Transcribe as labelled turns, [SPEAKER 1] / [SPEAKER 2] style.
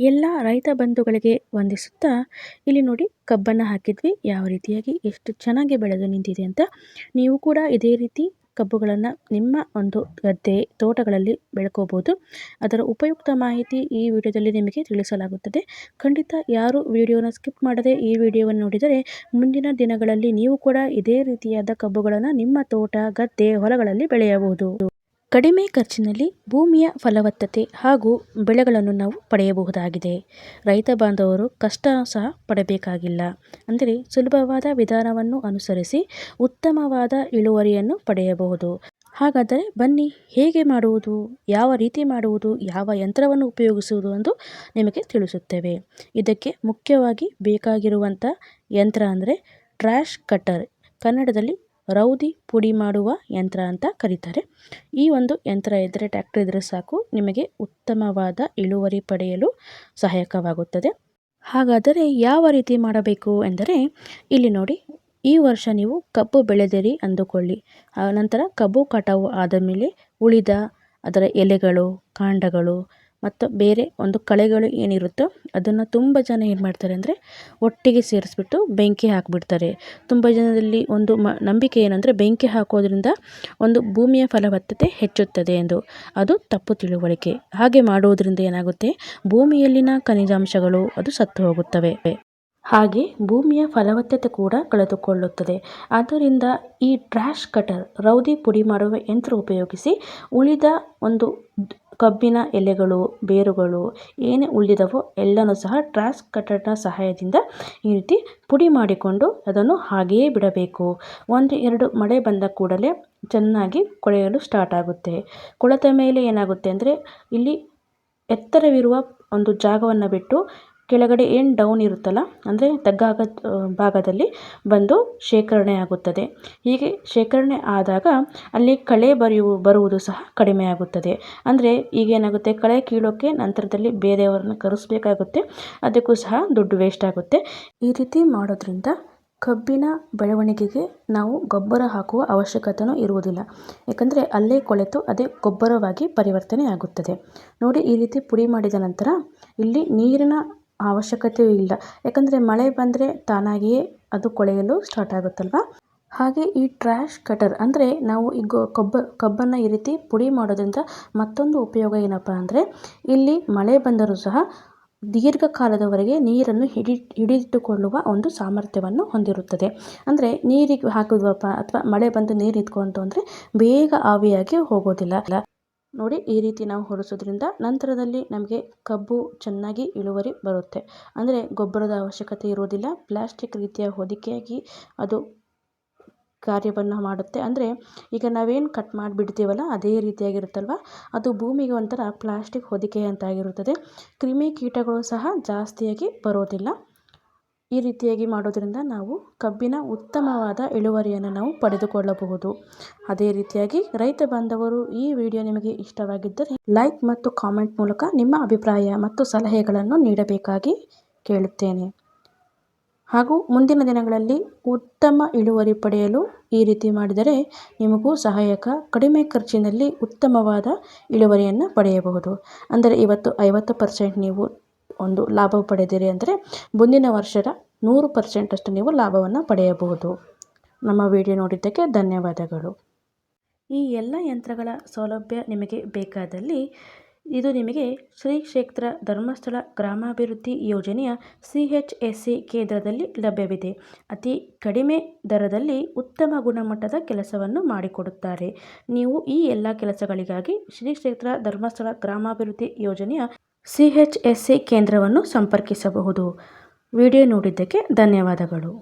[SPEAKER 1] ಎಲ್ಲ ರೈತ ಬಂಧುಗಳಿಗೆ ವಂದಿಸುತ್ತಾ, ಇಲ್ಲಿ ನೋಡಿ ಕಬ್ಬನ್ನು ಹಾಕಿದ್ವಿ, ಯಾವ ರೀತಿಯಾಗಿ ಎಷ್ಟು ಚೆನ್ನಾಗಿ ಬೆಳೆದು ನಿಂತಿದೆ ಅಂತ. ನೀವು ಕೂಡ ಇದೇ ರೀತಿ ಕಬ್ಬುಗಳನ್ನು ನಿಮ್ಮ ಒಂದು ಗದ್ದೆ, ತೋಟಗಳಲ್ಲಿ ಬೆಳ್ಕೋಬೋದು. ಅದರ ಉಪಯುಕ್ತ ಮಾಹಿತಿ ಈ ವಿಡಿಯೋದಲ್ಲಿ ನಿಮಗೆ ತಿಳಿಸಲಾಗುತ್ತದೆ. ಖಂಡಿತ ಯಾರು ವಿಡಿಯೋನ ಸ್ಕಿಪ್ ಮಾಡದೆ ಈ ವಿಡಿಯೋವನ್ನು ನೋಡಿದರೆ, ಮುಂದಿನ ದಿನಗಳಲ್ಲಿ ನೀವು ಕೂಡ ಇದೇ ರೀತಿಯಾದ ಕಬ್ಬುಗಳನ್ನು ನಿಮ್ಮ ತೋಟ, ಗದ್ದೆ, ಹೊಲಗಳಲ್ಲಿ ಬೆಳೆಯಬಹುದು. ಕಡಿಮೆ ಖರ್ಚಿನಲ್ಲಿ ಭೂಮಿಯ ಫಲವತ್ತತೆ ಹಾಗೂ ಬೆಳೆಗಳನ್ನು ನಾವು ಪಡೆಯಬಹುದಾಗಿದೆ. ರೈತ ಬಾಂಧವರು ಕಷ್ಟ ಸಹ ಪಡಬೇಕಾಗಿಲ್ಲ. ಅಂದರೆ ಸುಲಭವಾದ ವಿಧಾನವನ್ನು ಅನುಸರಿಸಿ ಉತ್ತಮವಾದ ಇಳುವರಿಯನ್ನು ಪಡೆಯಬಹುದು. ಹಾಗಾದರೆ ಬನ್ನಿ, ಹೇಗೆ ಮಾಡುವುದು, ಯಾವ ರೀತಿ ಮಾಡುವುದು, ಯಾವ ಯಂತ್ರವನ್ನು ಉಪಯೋಗಿಸುವುದು ಎಂದು ನಿಮಗೆ ತಿಳಿಸುತ್ತೇವೆ. ಇದಕ್ಕೆ ಮುಖ್ಯವಾಗಿ ಬೇಕಾಗಿರುವಂಥ ಯಂತ್ರ ಅಂದರೆ ಟ್ರ್ಯಾಶ್ ಕಟ್ಟರ್. ಕನ್ನಡದಲ್ಲಿ ರೌದಿ ಪುಡಿ ಮಾಡುವ ಯಂತ್ರ ಅಂತ ಕರೀತಾರೆ. ಈ ಒಂದು ಯಂತ್ರ ಇದ್ದರೆ ಟ್ಯಾಕ್ಟರ್ ಇದ್ದರೆ ಸಾಕು, ನಿಮಗೆ ಉತ್ತಮವಾದ ಇಳುವರಿ ಪಡೆಯಲು ಸಹಾಯಕವಾಗುತ್ತದೆ. ಹಾಗಾದರೆ ಯಾವ ರೀತಿ ಮಾಡಬೇಕು ಎಂದರೆ, ಇಲ್ಲಿ ನೋಡಿ, ಈ ವರ್ಷ ನೀವು ಕಬ್ಬು ಬೆಳೆದಿರಿ ಅಂದುಕೊಳ್ಳಿ. ನಂತರ ಕಬ್ಬು ಕಟಾವು ಆದ ಮೇಲೆ ಉಳಿದ ಅದರ ಎಲೆಗಳು, ಕಾಂಡಗಳು ಮತ್ತು ಬೇರೆ ಒಂದು ಕಳೆಗಳು ಏನಿರುತ್ತೋ ಅದನ್ನು ತುಂಬ ಜನ ಏನು ಮಾಡ್ತಾರೆ ಅಂದರೆ ಒಟ್ಟಿಗೆ ಸೇರಿಸ್ಬಿಟ್ಟು ಬೆಂಕಿ ಹಾಕಿಬಿಡ್ತಾರೆ. ತುಂಬ ಜನದಲ್ಲಿ ಒಂದು ಮ ನಂಬಿಕೆ ಏನಂದರೆ ಬೆಂಕಿ ಹಾಕೋದ್ರಿಂದ ಒಂದು ಭೂಮಿಯ ಫಲವತ್ತತೆ ಹೆಚ್ಚುತ್ತದೆ ಎಂದು. ಅದು ತಪ್ಪು ತಿಳುವಳಿಕೆ. ಹಾಗೆ ಮಾಡೋದರಿಂದ ಏನಾಗುತ್ತೆ? ಭೂಮಿಯಲ್ಲಿನ ಖನಿಜಾಂಶಗಳು ಅದು ಸತ್ತು ಹೋಗುತ್ತವೆ. ಹಾಗೆ ಭೂಮಿಯ ಫಲವತ್ತತೆ ಕೂಡ ಕಳೆದುಕೊಳ್ಳುತ್ತದೆ. ಆದ್ದರಿಂದ ಈ ಟ್ರ್ಯಾಶ್ ಕಟರ್, ರೌದಿ ಪುಡಿ ಮಾಡುವ ಯಂತ್ರ ಉಪಯೋಗಿಸಿ ಉಳಿದ ಒಂದು ಕಬ್ಬಿನ ಎಲೆಗಳು, ಬೇರುಗಳು ಏನೇ ಉಳಿದವೋ ಎಲ್ಲನೂ ಸಹ ಟ್ರಾಸ್ ಕಟರ್ನ ಸಹಾಯದಿಂದ ಈ ರೀತಿ ಪುಡಿ ಮಾಡಿಕೊಂಡು ಅದನ್ನು ಹಾಗೆಯೇ ಬಿಡಬೇಕು. ಒಂದು ಎರಡು ಮಳೆ ಬಂದ ಕೂಡಲೇ ಚೆನ್ನಾಗಿ ಕೊಳೆಯಲು ಸ್ಟಾರ್ಟ್ ಆಗುತ್ತೆ. ಕೊಳೆತ ಮೇಲೆ ಏನಾಗುತ್ತೆ ಅಂದರೆ ಇಲ್ಲಿ ಎತ್ತರವಿರುವ ಒಂದು ಜಾಗವನ್ನು ಬಿಟ್ಟು ಕೆಳಗಡೆ ಏನು ಡೌನ್ ಇರುತ್ತಲ್ಲ, ಅಂದರೆ ತಗ್ಗಾಗ ಭಾಗದಲ್ಲಿ ಬಂದು ಶೇಖರಣೆ ಆಗುತ್ತದೆ. ಹೀಗೆ ಶೇಖರಣೆ ಆದಾಗ ಅಲ್ಲಿ ಕಳೆ ಬರೆಯುವ ಬರುವುದು ಸಹ ಕಡಿಮೆಯಾಗುತ್ತದೆ ಅಂದರೆ ಈಗೇನಾಗುತ್ತೆ ಕಳೆ ಕೀಳೋಕ್ಕೆ ನಂತರದಲ್ಲಿ ಬೇರೆಯವರನ್ನು ಕರೆಸಬೇಕಾಗುತ್ತೆ, ಅದಕ್ಕೂ ಸಹ ದುಡ್ಡು ವೇಸ್ಟ್ ಆಗುತ್ತೆ. ಈ ರೀತಿ ಮಾಡೋದ್ರಿಂದ ಕಬ್ಬಿನ ಬೆಳವಣಿಗೆಗೆ ನಾವು ಗೊಬ್ಬರ ಹಾಕುವ ಅವಶ್ಯಕತೆಯೂ ಇರುವುದಿಲ್ಲ. ಯಾಕಂದರೆ ಅಲ್ಲೇ ಕೊಳೆತು, ಅದೇ ಗೊಬ್ಬರವಾಗಿ ಪರಿವರ್ತನೆ ಆಗುತ್ತದೆ. ನೋಡಿ, ಈ ರೀತಿ ಪುಡಿ ಮಾಡಿದ ನಂತರ ಇಲ್ಲಿ ನೀರಿನ ಅವಶ್ಯಕತೆಯೂ ಇಲ್ಲ. ಯಾಕಂದರೆ ಮಳೆ ಬಂದರೆ ತಾನಾಗಿಯೇ ಅದು ಕೊಳೆಯಲು ಸ್ಟಾರ್ಟ್ ಆಗುತ್ತಲ್ವ? ಹಾಗೆ ಈ ಟ್ರ್ಯಾಶ್ ಕಟರ್ ಅಂದರೆ ನಾವು ಈಗ ಕಬ್ಬ, ಕಬ್ಬನ್ನು ಈ ರೀತಿ ಪುಡಿ ಮಾಡೋದ್ರಿಂದ ಮತ್ತೊಂದು ಉಪಯೋಗ ಏನಪ್ಪ ಅಂದರೆ ಇಲ್ಲಿ ಮಳೆ ಬಂದರೂ ಸಹ ದೀರ್ಘಕಾಲದವರೆಗೆ ನೀರನ್ನು ಹಿಡಿ, ಹಿಡಿದಿಟ್ಟುಕೊಳ್ಳುವ ಒಂದು ಸಾಮರ್ಥ್ಯವನ್ನು ಹೊಂದಿರುತ್ತದೆ. ಅಂದರೆ ನೀರಿಗೆ ಹಾಕಿದ್ವಪ್ಪ ಅಥವಾ ಮಳೆ ಬಂದು ನೀರು ನಿಂತ್ಕೊಂತು ಅಂದರೆ ಬೇಗ ಆವಿಯಾಗಿ ಹೋಗೋದಿಲ್ಲ. ನೋಡಿ ಈ ರೀತಿ ನಾವು ಹೊರಿಸೋದ್ರಿಂದ ನಂತರದಲ್ಲಿ ನಮಗೆ ಕಬ್ಬು ಚೆನ್ನಾಗಿ ಇಳುವರಿ ಬರುತ್ತೆ. ಅಂದರೆ ಗೊಬ್ಬರದ ಅವಶ್ಯಕತೆ ಇರೋದಿಲ್ಲ. ಪ್ಲಾಸ್ಟಿಕ್ ರೀತಿಯ ಹೊದಿಕೆಯಾಗಿ ಅದು ಕಾರ್ಯವನ್ನು ಮಾಡುತ್ತೆ. ಅಂದರೆ ಈಗ ನಾವೇನು ಕಟ್ ಮಾಡಿಬಿಡ್ತೀವಲ್ಲ, ಅದೇ ರೀತಿಯಾಗಿರುತ್ತಲ್ವ? ಅದು ಭೂಮಿಗೆ ಒಂಥರ ಪ್ಲಾಸ್ಟಿಕ್ ಹೊದಿಕೆ ಅಂತಾಗಿರುತ್ತದೆ ಕ್ರಿಮಿ ಕೀಟಗಳು ಸಹ ಜಾಸ್ತಿಯಾಗಿ ಬರೋದಿಲ್ಲ. ಈ ರೀತಿಯಾಗಿ ಮಾಡೋದರಿಂದ ನಾವು ಕಬ್ಬಿನ ಉತ್ತಮವಾದ ಇಳುವರಿಯನ್ನು ನಾವು ಪಡೆದುಕೊಳ್ಳಬಹುದು. ಅದೇ ರೀತಿಯಾಗಿ ರೈತ ಬಾಂಧವರು ಈ ವಿಡಿಯೋ ನಿಮಗೆ ಇಷ್ಟವಾಗಿದ್ದರೆ ಲೈಕ್ ಮತ್ತು ಕಾಮೆಂಟ್ ಮೂಲಕ ನಿಮ್ಮ ಅಭಿಪ್ರಾಯ ಮತ್ತು ಸಲಹೆಗಳನ್ನು ನೀಡಬೇಕಾಗಿ ಕೇಳುತ್ತೇನೆ. ಹಾಗೂ ಮುಂದಿನ ದಿನಗಳಲ್ಲಿ ಉತ್ತಮ ಇಳುವರಿ ಪಡೆಯಲು ಈ ರೀತಿ ಮಾಡಿದರೆ ನಿಮಗೂ ಸಹಾಯಕ ಕಡಿಮೆ ಖರ್ಚಿನಲ್ಲಿ ಉತ್ತಮವಾದ ಇಳುವರಿಯನ್ನು ಪಡೆಯಬಹುದು. ಅಂದರೆ ಇವತ್ತು ಐವತ್ತು ಪರ್ಸೆಂಟ್ ನೀವು ಒಂದು ಲಾಭ ಪಡೆದಿರಿ ಅಂದರೆ ಮುಂದಿನ ವರ್ಷದ ನೂರು ಪರ್ಸೆಂಟಷ್ಟು ನೀವು ಲಾಭವನ್ನು ಪಡೆಯಬಹುದು. ನಮ್ಮ ವಿಡಿಯೋ ನೋಡಿದ್ದಕ್ಕೆ ಧನ್ಯವಾದಗಳು. ಈ ಎಲ್ಲ ಯಂತ್ರಗಳ ಸೌಲಭ್ಯ ನಿಮಗೆ ಬೇಕಾದಲ್ಲಿ ಇದು ನಿಮಗೆ ಶ್ರೀ ಕ್ಷೇತ್ರ ಧರ್ಮಸ್ಥಳ ಗ್ರಾಮಾಭಿವೃದ್ಧಿ ಯೋಜನೆಯ ಸಿ ಎಚ್ ಎಸ್ ಸಿ ಕೇಂದ್ರದಲ್ಲಿ ಲಭ್ಯವಿದೆ. ಅತಿ ಕಡಿಮೆ ದರದಲ್ಲಿ ಉತ್ತಮ ಗುಣಮಟ್ಟದ ಕೆಲಸವನ್ನು ಮಾಡಿಕೊಡುತ್ತಾರೆ. ನೀವು ಈ ಎಲ್ಲ ಕೆಲಸಗಳಿಗಾಗಿ ಶ್ರೀ ಕ್ಷೇತ್ರ ಧರ್ಮಸ್ಥಳ ಗ್ರಾಮಾಭಿವೃದ್ಧಿ ಯೋಜನೆಯ ಸಿ ಎಚ್ ಎಸ್ ಸಿ ಕೇಂದ್ರವನ್ನು ಸಂಪರ್ಕಿಸಬಹುದು. ವಿಡಿಯೋ ನೋಡಿದ್ದಕ್ಕೆ ಧನ್ಯವಾದಗಳು.